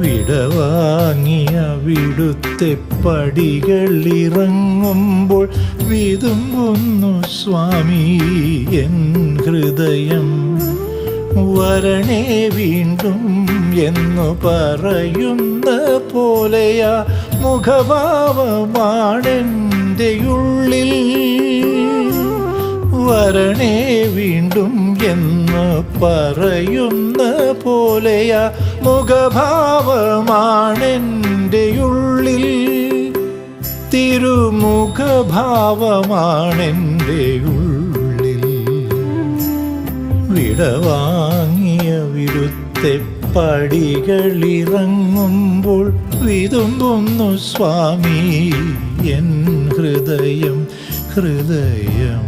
വിടവാങ്ങിയ വിടുത്തെ പടികളിറങ്ങുമ്പോൾ വിതുമ്പുന്നു സ്വാമി N ഹൃദയം. വരണേ വീണ്ടും എന്നു പറയുന്ന പോലെയാ മുഖഭാവമാണെന്റെ ഉള്ളിൽ വരണേ വീണ്ടും എന്നു പറയുന്ന പോലെയാ മുഖഭാവമാണെന്റെ ഉള്ളിൽ തിരുമുഖഭാവമാണെന്റെ ഉള്ളിൽ വിടവാങ്ങിയ വിരുത്തെ പടികളിറങ്ങുമ്പോൾ വിതുമ്പുന്നു സ്വാമി എൻ ഹൃദയം ഹൃദയം.